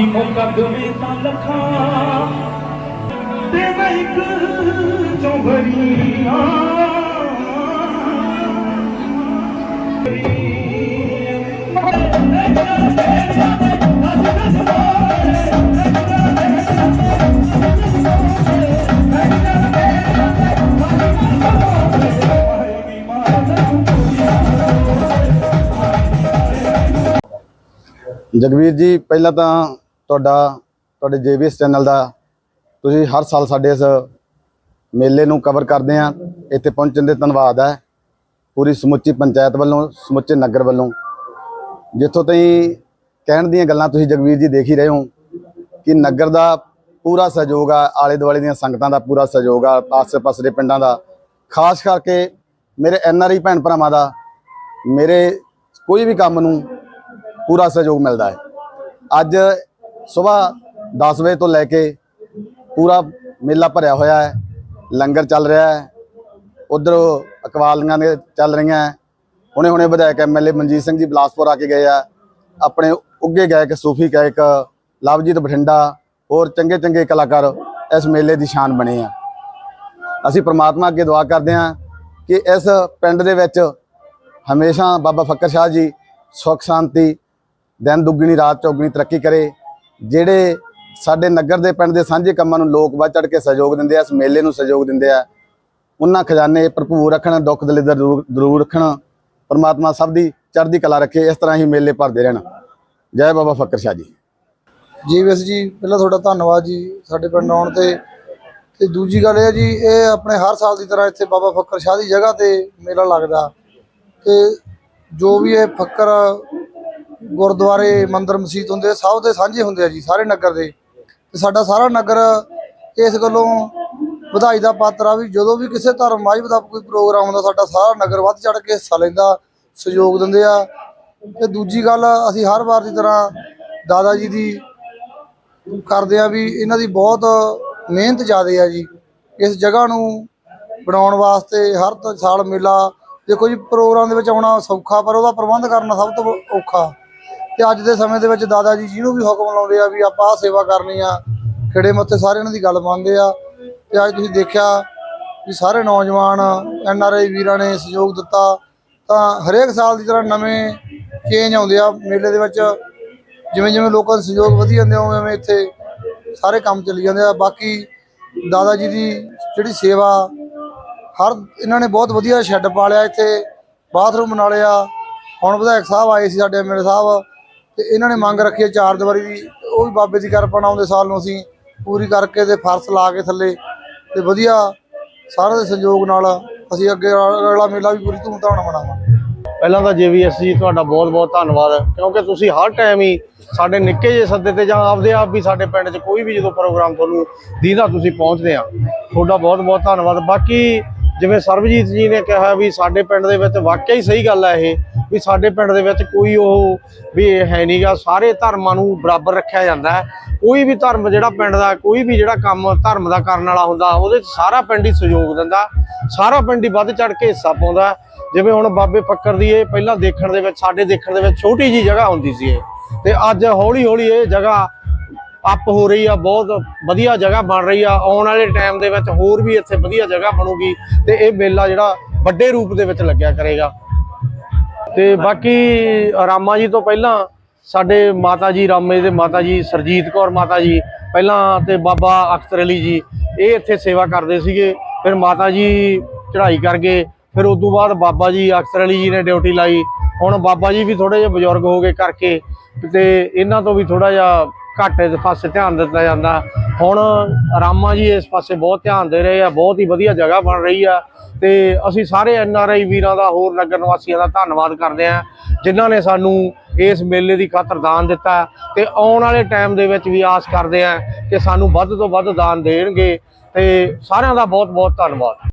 ਹੀ ਮੁਕੱਦਮੇ ਤਾਂ ਲਖਾਂ ਤੇ ਮੈਂ ਇੱਕ ਚੌਂਭਰੀਆਂ ਜਗਵੀਰ ਜੀ ਪਹਿਲਾਂ ਤਾਂ ਤੁਹਾਡਾ, ਤੁਹਾਡੇ ਜੇਬੀਐਸ ਚੈਨਲ ਦਾ ਤੁਸੀਂ ਹਰ ਸਾਲ ਸਾਡੇ ਇਸ ਮੇਲੇ ਨੂੰ ਕਵਰ ਕਰਦੇ ਆ ਇੱਥੇ ਪਹੁੰਚਣ ਦੇ ਧੰਨਵਾਦ ਹੈ। ਪੂਰੀ ਸਮੁੱਚੀ ਪੰਚਾਇਤ ਵੱਲੋਂ, ਸਮੁੱਚੇ ਨਗਰ ਵੱਲੋਂ। ਜਿੱਥੋਂ ਤਾਈਂ ਕਹਿਣ ਦੀਆਂ ਗੱਲਾਂ ਤੁਸੀਂ ਜਗਵੀਰ ਜੀ ਦੇਖ ਹੀ ਰਹੇ ਹੋ ਕਿ ਨਗਰ ਦਾ ਪੂਰਾ ਸਹਿਯੋਗ ਆ ਆਲੇ ਦੁਆਲੇ ਦੀਆਂ ਸੰਗਤਾਂ ਦਾ ਪੂਰਾ ਸਹਿਯੋਗ ਆ, ਆਸੇ-ਪਾਸੇ ਦੇ ਪਿੰਡਾਂ ਦਾ। ਖਾਸ ਕਰਕੇ ਮੇਰੇ ਐਨਆਰਆਈ ਭੈਣ ਭਰਾਵਾਂ ਦਾ ਮੇਰੇ ਕੋਈ ਵੀ ਕੰਮ ਨੂੰ ਪੂਰਾ ਸਹਿਯੋਗ ਮਿਲਦਾ ਹੈ। ਅੱਜ ਸਵੇਰ 10 ਵਜੇ ਤੋਂ ਲੈ ਕੇ ਪੂਰਾ ਮੇਲਾ ਭਰਿਆ ਹੋਇਆ ਹੈ। ਲੰਗਰ ਚੱਲ ਰਿਹਾ ਹੈ। ਉਧਰ ਅਕਵਾਲੀਆਂ ਦੇ ਚੱਲ ਰਹੀਆਂ ਹੁਣੇ ਹੁਣੇ ਵਿਧਾਇਕ ਐਮਐਲਏ ਮਨਜੀਤ ਸਿੰਘ ਜੀ ਬਲਾਸਪੁਰ ਆ ਕੇ ਗਏ ਆ। ਆਪਣੇ ਉੱਗੇ ਗਾਇਕ ਸੂਫੀ ਗਾਇਕ ਲਵਜੀਤ ਬਠਿੰਡਾ ਹੋਰ ਚੰਗੇ ਚੰਗੇ ਕਲਾਕਾਰ ਇਸ ਮੇਲੇ ਦੀ ਸ਼ਾਨ ਬਣੇ ਆ। ਅਸੀਂ ਪ੍ਰਮਾਤਮਾ ਅੱਗੇ ਦੁਆ ਕਰਦੇ ਹਾਂ ਕਿ ਇਸ ਪਿੰਡ ਦੇ ਵਿੱਚ ਹਮੇਸ਼ਾ ਬਾਬਾ ਫੱਕਰ ਸ਼ਾਹ ਜੀ ਸੁਖ ਸ਼ਾਂਤੀ ਦਿਨ ਦੁੱਗਣੀ, ਰਾਤ ਚੌਗਣੀ ਤਰੱਕੀ ਕਰੇ। ਜਿਹੜੇ ਸਾਡੇ ਨਗਰ ਦੇ ਪਿੰਡ ਦੇ ਸਾਂਝੇ ਕੰਮਾਂ ਨੂੰ ਲੋਕ ਵੱਧ ਚੜ ਕੇ ਸਹਿਯੋਗ ਦਿੰਦੇ ਆ, ਇਸ ਮੇਲੇ ਨੂੰ ਸਹਿਯੋਗ ਦਿੰਦੇ ਆ, ਉਹਨਾਂ ਖਜ਼ਾਨੇ ਭਰਪੂਰ ਰੱਖਣ, ਦੁੱਖ ਦਲਿੱਦਰ ਜ਼ਰੂਰ ਜ਼ਰੂਰ ਰੱਖਣ, ਪਰਮਾਤਮਾ ਸਭ ਦੀ ਚੜ੍ਹਦੀ ਕਲਾ ਰੱਖੇ, ਇਸ ਤਰ੍ਹਾਂ ਹੀ ਮੇਲੇ ਭਰਦੇ ਰਹਿਣ। ਜੈ ਬਾਬਾ ਫੱਕਰ ਸ਼ਾਹ ਜੀ। ਜੀ ਜੀਵਸ ਜੀ, ਪਹਿਲਾਂ ਤੁਹਾਡਾ ਧੰਨਵਾਦ ਜੀ ਸਾਡੇ ਪਿੰਡ ਆਉਣ ਤੇ। ਤੇ ਦੂਜੀ ਗੱਲ ਇਹ ਹੈ ਜੀ, ਇਹ ਆਪਣੇ ਹਰ ਸਾਲ ਦੀ ਤਰ੍ਹਾਂ ਇੱਥੇ ਬਾਬਾ ਫੱਕਰ ਸ਼ਾਹ ਦੀ ਜਗ੍ਹਾ ਤੇ ਮੇਲਾ ਲੱਗਦਾ। ਤੇ ਜੋ ਵੀ ਇਹ ਫੱਕਰ ਗੁਰਦੁਆਰੇ, ਮੰਦਿਰ, ਮਸਜਿਦ ਹੁੰਦੇ ਸਭ ਦੇ ਸਾਂਝੇ ਹੁੰਦੇ ਆ ਜੀ, ਸਾਰੇ ਨਗਰ ਦੇ। ਤੇ ਸਾਡਾ ਸਾਰਾ ਨਗਰ ਇਸ ਗੱਲੋਂ ਵਧਾਈ ਦਾ ਪਾਤਰ ਆ ਵੀ ਜਦੋਂ ਵੀ ਕਿਸੇ ਧਰਮ ਮਜ਼ਹਬ ਦਾ ਕੋਈ ਪ੍ਰੋਗਰਾਮ ਹੁੰਦਾ, ਸਾਡਾ ਸਾਰਾ ਨਗਰ ਵੱਧ ਚੜ ਕੇ ਹਿੱਸਾ ਲੈਂਦਾ, ਸਹਿਯੋਗ ਦਿੰਦੇ ਆ। ਤੇ ਦੂਜੀ ਗੱਲ, ਅਸੀਂ ਹਰ ਵਾਰ ਦੀ ਤਰ੍ਹਾਂ ਦਾਦਾ ਜੀ ਦੀ ਕਰਦੇ ਆ ਵੀ ਇਹਨਾਂ ਦੀ ਬਹੁਤ ਮਿਹਨਤ ਜ਼ਿਆਦੇ ਆ ਜੀ। ਇਸ ਜਗ੍ਹਾ ਨੂੰ ਬਣਾਉਣ ਵਾਸਤੇ ਹਰ ਸਾਲ ਮੇਲਾ, ਦੇਖੋ ਜੀ, ਪ੍ਰੋਗਰਾਮ ਦੇ ਵਿੱਚ ਆਉਣਾ ਸੌਖਾ, ਪਰ ਉਹਦਾ ਪ੍ਰਬੰਧ ਕਰਨਾ ਸਭ ਤੋਂ ਔਖਾ। ਤੇ ਅੱਜ ਦੇ ਸਮੇਂ ਦੇ ਵਿੱਚ ਦਾਦਾ ਜੀ ਜਿਹਨੂੰ ਵੀ ਹੁਕਮ ਲਾਉਂਦੇ ਆ ਵੀ ਆਪਾਂ ਆਹ ਸੇਵਾ ਕਰਨੀ ਆ, ਖੇੜੇ ਮੱਥੇ ਸਾਰੇ ਇਹਨਾਂ ਦੀ ਗੱਲ ਮੰਨਦੇ ਆ। ਤੇ ਅੱਜ ਤੁਸੀਂ ਦੇਖਿਆ ਵੀ ਸਾਰੇ ਨੌਜਵਾਨ ਐਨ ਆਰ ਆਈ ਵੀਰਾਂ ਨੇ ਸਹਿਯੋਗ ਦਿੱਤਾ। ਤਾਂ ਹਰੇਕ ਸਾਲ ਦੀ ਤਰ੍ਹਾਂ ਨਵੇਂ ਚੇਂਜ ਆਉਂਦੇ ਆ। ਮੇਲੇ ਦੇ ਵਿੱਚ ਜਿਵੇਂ ਜਿਵੇਂ ਲੋਕਾਂ ਦਾ ਸਹਿਯੋਗ ਵਧੀ ਜਾਂਦੇ, ਉਵੇਂ ਉਵੇਂ ਇੱਥੇ ਸਾਰੇ ਕੰਮ ਚੱਲੀ ਜਾਂਦੇ ਆ। ਬਾਕੀ ਦਾਦਾ ਜੀ ਦੀ ਜਿਹੜੀ ਸੇਵਾ, ਹਰ ਇਹਨਾਂ ਨੇ ਬਹੁਤ ਵਧੀਆ ਸ਼ੈੱਡ ਪਾ ਲਿਆ ਇੱਥੇ, ਬਾਥਰੂਮ ਬਣਾ ਲਿਆ। ਹੁਣ ਵਿਧਾਇਕ ਸਾਹਿਬ ਆਏ ਸੀ ਸਾਡੇ ਐਮਐਲਏ ਸਾਹਿਬ। ਤੇ ਇਹਨਾਂ ਨੇ ਮੰਗ ਰੱਖੀ ਹੈ ਚਾਰ ਦੀਵਾਰੀ ਦੀ ਉਹ ਵੀ ਬਾਬੇ ਦੀ ਕਿਰਪਾ ਨਾਲ ਆਉਂਦੇ ਸਾਲ ਨੂੰ ਅਸੀਂ ਪੂਰੀ ਕਰਕੇ ਤੇ ਫਰਸ਼ ਲਾ ਕੇ ਥੱਲੇ ਤੇ ਵਧੀਆ ਸਾਰਿਆਂ ਦੇ ਸਹਿਯੋਗ ਨਾਲ ਅਸੀਂ ਅੱਗੇ ਅਗਲਾ ਮੇਲਾ ਵੀ ਪੂਰੀ ਧੂਮਧਾਮ ਨਾਲ ਮਨਾਵਾਂਗੇ। ਪਹਿਲਾਂ ਤਾਂ ਜੇਵੀਐਸ ਜੀ, ਤੁਹਾਡਾ ਬਹੁਤ-ਬਹੁਤ ਧੰਨਵਾਦ। ਕਿਉਂਕਿ ਤੁਸੀਂ ਹਰ ਟਾਈਮ ਹੀ ਸਾਡੇ ਨਿੱਕੇ ਜਿਹੇ ਸੱਦੇ ਤੇ ਜਾਂ ਆਪਦੇ ਆਪ ਵੀ ਸਾਡੇ ਪਿੰਡ 'ਚ ਕੋਈ ਵੀ ਜਦੋਂ ਪ੍ਰੋਗਰਾਮ ਤੁਹਾਨੂੰ ਦੀਦਾ ਤੁਸੀਂ ਪਹੁੰਚਦੇ ਆ। ਤੁਹਾਡਾ ਬਹੁਤ-ਬਹੁਤ ਧੰਨਵਾਦ। ਬਾਕੀ ਜਿਵੇਂ ਸਰਬਜੀਤ ਜੀ ਨੇ ਕਿਹਾ ਵੀ ਸਾਡੇ ਪਿੰਡ ਦੇ ਵਿੱਚ ਵਾਕਿਆ ਹੀ ਸਹੀ ਗੱਲ ਹੈ ਇਹ। ਵੀ ਸਾਡੇ ਪਿੰਡ ਦੇ ਵਿੱਚ ਕੋਈ ਉਹ ਵੀ ਇਹ ਹੈ ਨਹੀਂਗਾ ਸਾਰੇ ਧਰਮਾਂ ਨੂੰ ਬਰਾਬਰ ਰੱਖਿਆ ਜਾਂਦਾ ਹੈ। ਕੋਈ ਵੀ ਧਰਮ ਜਿਹੜਾ ਪਿੰਡ ਦਾ, ਕੋਈ ਵੀ ਜਿਹੜਾ ਕੰਮ ਧਰਮ ਦਾ ਕਰਨ ਵਾਲਾ ਹੁੰਦਾ, ਉਹਦੇ 'ਚ ਸਾਰਾ ਪਿੰਡ ਹੀ ਸਹਿਯੋਗ ਦਿੰਦਾ। ਸਾਰਾ ਪਿੰਡ ਹੀ ਵੱਧ ਚੜ ਕੇ ਹਿੱਸਾ ਪਾਉਂਦਾ ਜਿਵੇਂ ਹੁਣ ਬਾਬੇ ਫੱਕਰ ਦੀ ਇਹ ਪਹਿਲਾਂ ਦੇਖਣ ਦੇ ਵਿੱਚ, ਸਾਡੇ ਦੇਖਣ ਦੇ ਵਿੱਚ ਛੋਟੀ ਜੀ ਜਗ੍ਹਾ ਹੁੰਦੀ ਸੀ ਇਹ। ਤੇ ਅੱਜ ਹੌਲੀ ਹੌਲੀ ਇਹ ਜਗ੍ਹਾ ਅਪ ਹੋ ਰਹੀ ਆ, ਬਹੁਤ ਵਧੀਆ ਜਗ੍ਹਾ ਬਣ ਰਹੀ ਆ। ਆਉਣ ਵਾਲੇ ਟਾਈਮ ਦੇ ਵਿੱਚ ਹੋਰ ਵੀ ਇੱਥੇ ਵਧੀਆ ਜਗ੍ਹਾ ਬਣੂਗੀ ਤੇ ਇਹ ਮੇਲਾ ਜਿਹੜਾ ਵੱਡੇ ਰੂਪ ਦੇ ਵਿੱਚ ਲੱਗਿਆ ਕਰੇਗਾ। ਤੇ ਬਾਕੀ ਰਾਮਾ ਜੀ ਤੋਂ ਪਹਿਲਾਂ ਸਾਡੇ ਮਾਤਾ ਜੀ ਰਾਮੇ ਦੇ ਮਾਤਾ ਜੀ, ਸਰਜੀਤ ਕੌਰ ਮਾਤਾ ਜੀ, ਪਹਿਲਾਂ ਤੇ ਬਾਬਾ ਅਖਤਰ ਅਲੀ ਜੀ, ਇਹ ਇੱਥੇ ਸੇਵਾ ਕਰਦੇ ਸੀਗੇ। ਫਿਰ ਮਾਤਾ ਜੀ ਚੜ੍ਹਾਈ ਕਰ ਗਏ। ਫਿਰ ਉਸ ਤੋਂ ਬਾਅਦ ਬਾਬਾ ਜੀ ਅਖਤਰ ਅਲੀ ਜੀ ਨੇ ਡਿਊਟੀ ਲਾਈ। ਹੁਣ ਬਾਬਾ ਜੀ ਵੀ ਥੋੜੇ ਜਿਹਾ ਬਜ਼ੁਰਗ ਹੋ ਗਏ ਕਰਕੇ ਤੇ ਇਹਨਾਂ ਤੋਂ ਵੀ ਥੋੜਾ ਜਿਹਾ ਘੱਟ ਇਸ ਪਾਸੇ ਧਿਆਨ ਦਿੱਤਾ ਜਾਂਦਾ। ਹੁਣ ਰਾਮਾ ਜੀ ਇਸ ਪਾਸੇ ਬਹੁਤ ਧਿਆਨ ਦੇ ਰਹੇ ਆ, ਬਹੁਤ ਹੀ ਵਧੀਆ ਜਗ੍ਹਾ ਬਣ ਰਹੀ ਆ। ਤੇ ਅਸੀਂ ਸਾਰੇ ਐਨ ਆਰ ਆਈ ਵੀਰਾਂ ਦਾ, ਹੋਰ ਨਗਰ ਨਿਵਾਸੀਆਂ ਦਾ ਧੰਨਵਾਦ ਕਰਦੇ ਆ ਜਿਨ੍ਹਾਂ ਨੇ ਸਾਨੂੰ ਇਸ ਮੇਲੇ ਦੀ ਖਾਤਰ ਦਾਨ ਦਿੱਤਾ ਤੇ ਆਉਣ ਵਾਲੇ ਟਾਈਮ ਦੇ ਵਿੱਚ ਵੀ ਆਸ ਕਰਦੇ ਆ ਕਿ ਸਾਨੂੰ ਵੱਧ ਤੋਂ ਵੱਧ ਦਾਨ ਦੇਣਗੇ ਤੇ ਸਾਰਿਆਂ ਦਾ ਬਹੁਤ ਬਹੁਤ ਧੰਨਵਾਦ।